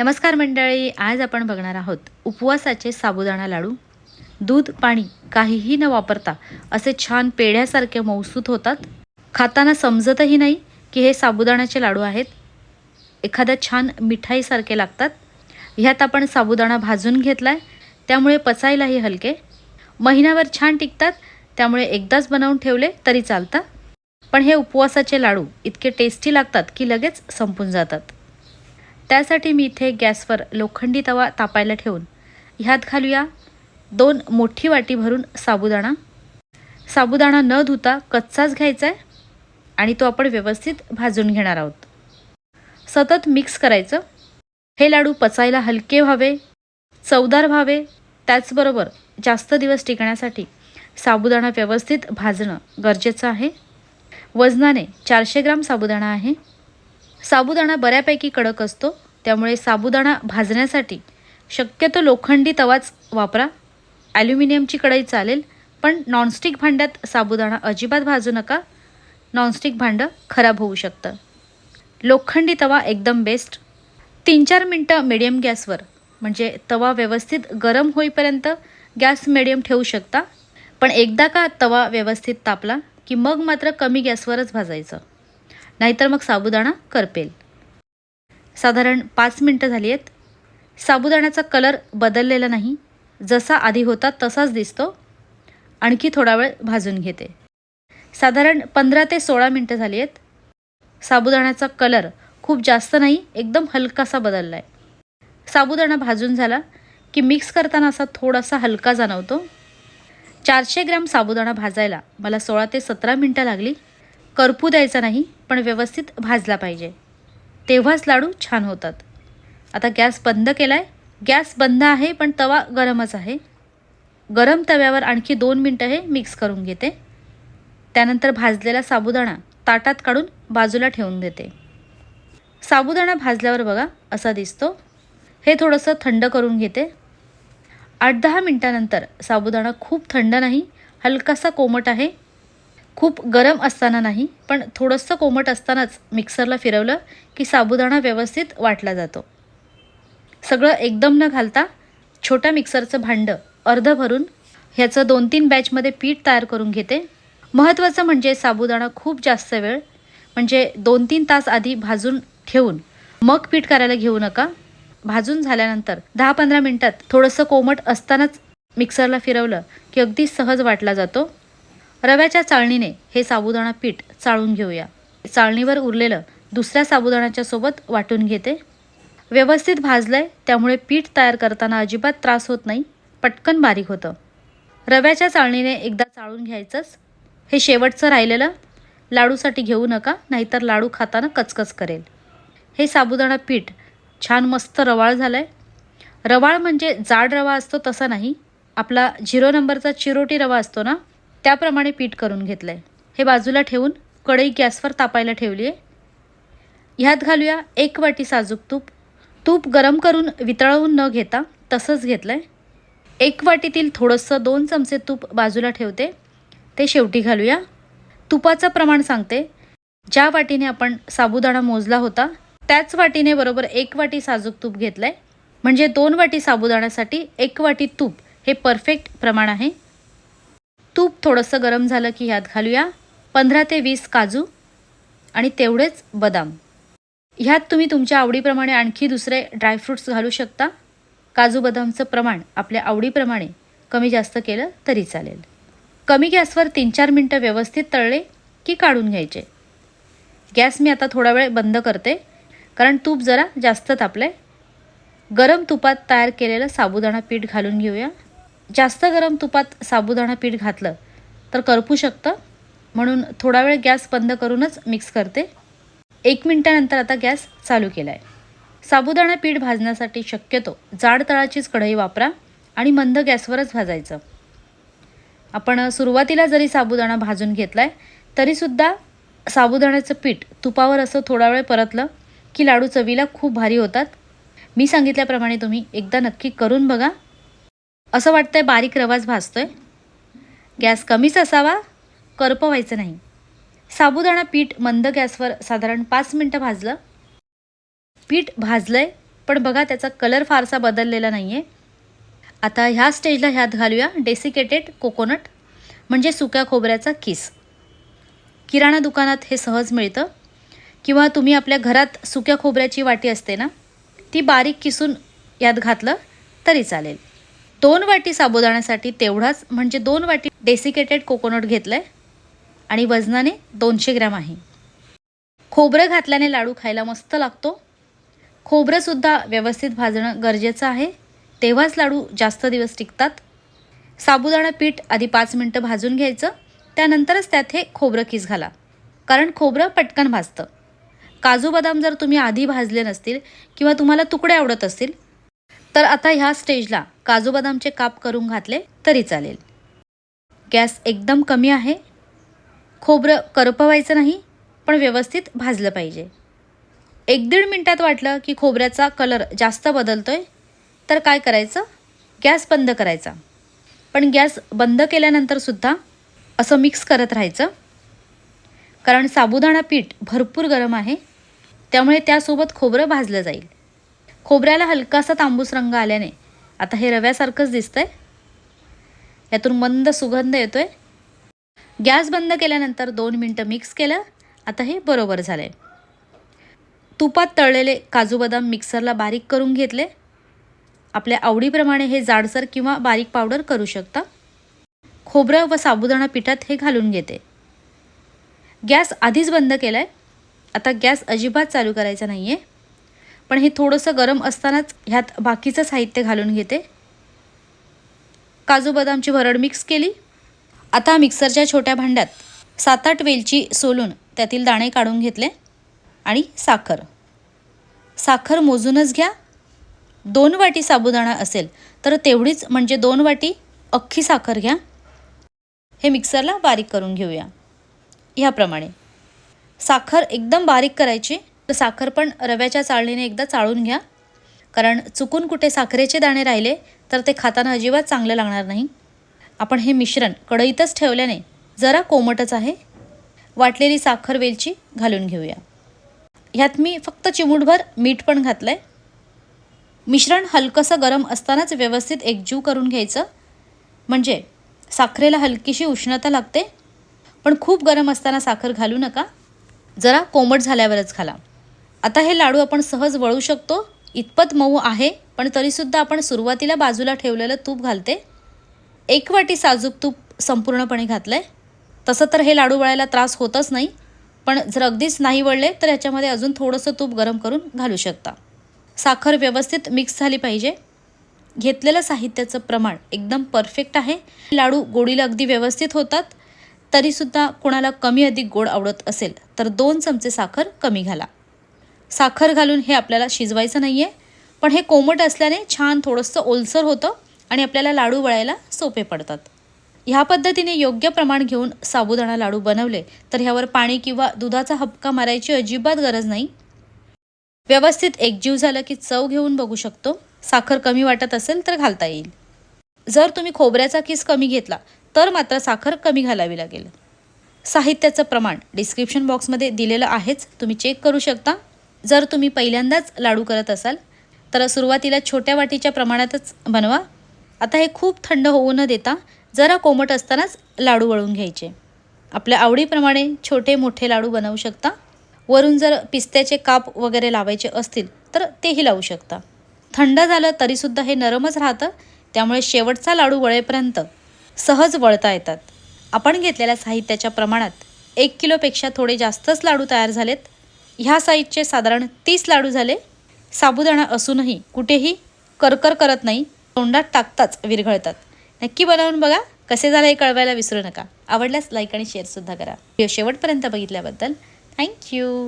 नमस्कार मंडळी आज आपण बघणार आहोत उपवासाचे साबुदाणा लाडू. दूध पाणी काहीही न वापरता असे छान पेढ्यासारखे मौसूत होतात. खाताना समजतही नाही की हे साबुदाण्याचे लाडू आहेत. एखाद्या छान मिठाईसारखे लागतात. ह्यात आपण साबुदाणा भाजून घेतला आहे त्यामुळे पचायलाही हलके. महिनाभर छान टिकतात त्यामुळे एकदाच बनवून ठेवले तरी चालतं. पण हे उपवासाचे लाडू इतके टेस्टी लागतात की लगेच संपून जातात. त्यासाठी मी इथे गॅसवर लोखंडी तवा तापायला ठेवून ह्यात घालूया दोन मोठी वाटी भरून साबुदाणा. साबुदाणा न धुता कच्चाच घ्यायचा आहे आणि तो आपण व्यवस्थित भाजून घेणार आहोत. सतत मिक्स करायचं. हे लाडू पचायला हलके व्हावे चवदार व्हावे. त्याचबरोबर जास्त दिवस टिकण्यासाठी साबुदाणा व्यवस्थित भाजणं गरजेचं आहे. वजनाने चारशे ग्राम साबुदाणा आहे. साबुदाणा बऱ्यापैकी कडक असतो त्यामुळे साबुदाणा भाजण्यासाठी शक्यतो लोखंडी तवाच वापरा. ॲल्युमिनियमची कढई चालेल पण नॉनस्टिक भांड्यात साबुदाणा अजिबात भाजू नका. नॉनस्टिक भांडं खराब होऊ शकतं. लोखंडी तवा एकदम बेस्ट तीन चार मिनटं मिडियम गॅसवर म्हणजे तवा व्यवस्थित गरम होईपर्यंत गॅस मिडियम ठेवू शकता. पण एकदा का तवा व्यवस्थित तापला की मग मात्र कमी गॅसवरच भाजायचं. नाहीतर मग साबुदाणा करपेल. साधारण पाच मिनटं झाली आहेत. साबुदाण्याचा कलर बदललेला नाही. जसा आधी होता तसाच दिसतो. आणखी थोडा वेळ भाजून घेते. साधारण पंधरा ते सोळा मिनटं झाली आहेत. साबुदाण्याचा कलर खूप जास्त नाही एकदम हलकासा बदलला आहे साबुदाणा भाजून झाला की मिक्स करताना असा थोडासा हलका जाणवतो. चारशे ग्रॅम साबुदाणा भाजायला मला सोळा ते सतरा मिनटं लागली. करपू द्यायचा नाही पण व्यवस्थित भाजला पाहिजे. तेव्हाच लाडू छान होतात. आता गॅस बंद केला आहे गॅस बंद आहे पण तवा गरमच आहे. गरम तव्यावर आणखी दोन मिनटं हे मिक्स करून घेते. त्यानंतर भाजलेला साबुदाणा ताटात काढून बाजूला ठेवून देते. साबुदाणा भाजल्यावर बघा असा दिसतो. हे थोडंसं थंड करून घेते. आठ दहा मिनटानंतर साबुदाणा खूप थंड नाही हलकासा कोमट आहे. खूप गरम असताना नाही पण थोडंसं कोमट असतानाच मिक्सरला फिरवलं की साबुदाणा व्यवस्थित वाटला जातो. सगळं एकदम न घालता छोट्या मिक्सरचं भांडं अर्ध भरून ह्याचं दोन तीन बॅचमध्ये पीठ तयार करून घेते. महत्त्वाचं म्हणजे साबुदाणा खूप जास्त वेळ म्हणजे दोन तीन तास आधी भाजून ठेवून मग पीठ करायला घेऊ नका. भाजून झाल्यानंतर दहा पंधरा मिनटात थोडंसं कोमट असतानाच मिक्सरला फिरवलं की अगदी सहज वाटला जातो. रव्याच्या चाळणीने हे साबुदाणा पीठ चाळून घेऊया. चाळणीवर उरलेलं दुसऱ्या साबुदाण्याच्या सोबत वाटून घेते. व्यवस्थित भाजलंय त्यामुळे पीठ तयार करताना अजिबात त्रास होत नाही पटकन बारीक होतं. रव्याच्या चाळणीने एकदा चाळून घ्यायचंच. हे शेवटचं राहिलेलं. लाडूसाठी घेऊ नका नाहीतर लाडू खाताना कचकच करेल. हे साबुदाणा पीठ छान मस्त रवाळ झालं आहे रवाळ म्हणजे जाड रवा असतो तसा नाही. आपला झिरो नंबरचा चिरोटी रवा असतो ना? त्याप्रमाणे पीठ करून घेतलं आहे हे बाजूला ठेवून कढई गॅसवर तापायला ठेवली आहे. ह्यात घालूया एक वाटी साजूक तूप. तूप गरम करून वितळवून न घेता तसंच घेतलं आहे एक वाटीतील थोडंसं दोन चमचे तूप बाजूला ठेवते. ते शेवटी घालूया. तुपाचं प्रमाण सांगते. ज्या वाटीने आपण साबुदाणा मोजला होता त्याच वाटीने बरोबर एक वाटी साजूक तूप घेतलं आहे म्हणजे दोन वाटी साबुदाण्यासाठी एक वाटी तूप हे परफेक्ट प्रमाण आहे. तूप थोडंसं गरम झालं की ह्यात घालूया. पंधरा ते वीस काजू आणि तेवढेच बदाम. ह्यात तुम्ही तुमच्या आवडीप्रमाणे आणखी दुसरे ड्रायफ्रूट्स घालू शकता. काजू बदामचं प्रमाण आपल्या आवडीप्रमाणे कमी जास्त केलं तरी चालेल. कमी गॅसवर तीन चार मिनटं व्यवस्थित तळले की काढून घ्यायचे. गॅस मी आता थोडा वेळ बंद करते कारण तूप जरा जास्त तापलं आहे गरम तुपात तयार केलेलं साबुदाणा पीठ घालून घेऊया. जास्त गरम तुपात साबुदाणा पीठ घातलं तर करपू शकतं. म्हणून थोडा वेळ गॅस बंद करूनच मिक्स करते. एक मिनटानंतर आता गॅस चालू केला आहे साबुदाणा पीठ भाजण्यासाठी शक्यतो जाड तळाचीच कढई वापरा आणि मंद गॅसवरच भाजायचं. आपण सुरुवातीला जरी साबुदाणा भाजून घेतला आहे तरीसुद्धा साबुदाण्याचं पीठ तुपावर असं थोडा वेळ परतलं की लाडू चवीला खूप भारी होतात. मी सांगितल्याप्रमाणे तुम्ही एकदा नक्की करून बघा. असं वाटतंय बारीक रवाच भासतोय गॅस कमीच असावा करपवायचं नाही. साबुदाणा पीठ मंद गॅसवर साधारण पाच मिनटं भाजलं. पीठ भाजलंय पण बघा त्याचा कलर फारसा बदललेला नाही आहे आता ह्या स्टेजला ह्यात घालूया डेसिकेटेड कोकोनट म्हणजे सुक्या खोबऱ्याचा किस. किराणा दुकानात हे सहज मिळतं. किंवा तुम्ही आपल्या घरात सुक्या खोबऱ्याची वाटी असते ना ती बारीक किसून यात घातलं तरी चालेल. दोन वाटी साबुदाण्यासाठी तेवढाच म्हणजे दोन वाटी डेसिकेटेड कोकोनट घेतलं आहे आणि वजनाने दोनशे ग्रॅम आहे. खोबरं घातल्याने लाडू खायला मस्त लागतो. खोबरंसुद्धा व्यवस्थित भाजणं गरजेचं आहे. तेव्हाच लाडू जास्त दिवस टिकतात. साबुदाणा पीठ आधी पाच मिनटं भाजून घ्यायचं. त्यानंतरच त्यात हे खोबरं किस घाला. कारण खोबरं पटकन भाजतं. काजू बदाम जर तुम्ही आधी भाजले नसतील किंवा तुम्हाला तुकडे आवडत असतील तर आता ह्या स्टेजला काजू बदामचे काप करून घातले तरी चालेल. गॅस एकदम कमी आहे. खोबरं करपवायचं नाही पण व्यवस्थित भाजलं पाहिजे. एक दीड मिनटात वाटलं की खोबऱ्याचा कलर जास्त बदलतो आहे तर काय करायचं? गॅस बंद करायचा. पण गॅस बंद केल्यानंतरसुद्धा असं मिक्स करत राहायचं. कारण साबुदाणा पीठ भरपूर गरम आहे. त्यामुळे त्यासोबत खोबरं भाजलं जाईल. खोबऱ्याला हलकासा तांबूस रंग आल्याने. आता हे रव्यासारखंच दिसतंय. यातून मंद सुगंध येतोय. गॅस बंद केल्यानंतर दोन मिनटं मिक्स केलं. आता हे बरोबर झालं आहे तुपात तळलेले काजू बदाम मिक्सरला बारीक करून घेतले. आपल्या आवडीप्रमाणे हे जाडसर किंवा बारीक पावडर करू शकता. खोबरं व साबुदाणा पिठात हे घालून घेते. गॅस आधीच बंद केला आहे आता गॅस अजिबात चालू करायचा नाही आहे पण हे थोडंसं गरम असतानाच ह्यात बाकीचं साहित्य घालून घेते. काजू बदामची भरड मिक्स केली. आता मिक्सरच्या छोट्या भांड्यात सात आठ वेलची सोलून त्यातील दाणे काढून घेतले आणि साखर. साखर मोजूनच घ्या. दोन वाटी साबुदाणा असेल तर तेवढीच म्हणजे दोन वाटी अख्खी साखर घ्या. हे मिक्सरला बारीक करून घेऊया. ह्याप्रमाणे. साखर एकदम बारीक करायची. तर साखर पण रव्याच्या चाळणीने एकदा चाळून घ्या. कारण चुकून कुठे साखरेचे दाणे राहिले तर ते खाताना अजिबात चांगलं लागणार नाही. आपण हे मिश्रण कढईतच ठेवल्याने जरा कोमटच आहे. वाटलेली साखर वेलची घालून घेऊया. ह्यात मी फक्त चिमूटभर मीठ पण घातलं आहे मिश्रण हलकंसं गरम असतानाच व्यवस्थित एकजीव करून घ्यायचं. म्हणजे साखरेला हलकीशी उष्णता लागते पण खूप गरम असताना साखर घालू नका. जरा कोमट झाल्यावरच घाला. आता हे लाडू आपण सहज वळू शकतो. इतपत मऊ आहे पण तरीसुद्धा आपण सुरुवातीला बाजूला ठेवलेलं तूप घालते. एक वाटी साजूक तूप संपूर्णपणे घातलं आहे तसं तर हे लाडू वळायला त्रास होतच नाही पण जर अगदीच नाही वळले तर ह्याच्यामध्ये अजून थोडंसं तूप गरम करून घालू शकता. साखर व्यवस्थित मिक्स झाली पाहिजे. घेतलेलं साहित्याचं प्रमाण एकदम परफेक्ट आहे. लाडू गोडीला अगदी व्यवस्थित होतात. तरीसुद्धा कोणाला कमी अधिक गोड आवडत असेल तर दोन चमचे साखर कमी घाला. साखर घालून हे आपल्याला शिजवायचं नाही आहे पण हे कोमट असल्याने छान थोडंसं ओलसर होतं आणि आपल्याला लाडू वळायला सोपे पडतात. ह्या पद्धतीने योग्य प्रमाण घेऊन साबुदाणा लाडू बनवले तर ह्यावर पाणी किंवा दुधाचा हपका मारायची अजिबात गरज नाही. व्यवस्थित एकजीव झालं की चव घेऊन बघू शकतो. साखर कमी वाटत असेल तर घालता येईल. जर तुम्ही खोबऱ्याचा किस कमी घेतला तर मात्र साखर कमी घालावी लागेल. साहित्याचं प्रमाण डिस्क्रिप्शन बॉक्समध्ये दिलेलं आहेच. तुम्ही चेक करू शकता. जर तुम्ही पहिल्यांदाच लाडू करत असाल तर सुरुवातीला छोट्या वाटीच्या प्रमाणातच बनवा. आता हे खूप थंड होऊ न देता जरा कोमट असतानाच लाडू वळून घ्यायचे. आपल्या आवडीप्रमाणे छोटे मोठे लाडू बनवू शकता. वरून जर पिस्त्याचे काप वगैरे लावायचे असतील तर तेही लावू शकता. थंड झालं तरीसुद्धा हे नरमच राहतं. त्यामुळे शेवटचा लाडू वळेपर्यंत सहज वळता येतात. आपण घेतलेल्या साहित्याच्या प्रमाणात एक किलोपेक्षा थोडे जास्तच लाडू तयार झालेत. ह्या साईजचे साधारण तीस लाडू झाले. साबुदाणा असूनही कुठेही करकर करत नाही. तोंडात टाकताच विरघळतात. नक्की बनवून बघा. कसे झाले हे कळवायला विसरू नका. आवडल्यास लाईक आणि शेअरसुद्धा करा. व्हिडिओ शेवटपर्यंत बघितल्याबद्दल थँक्यू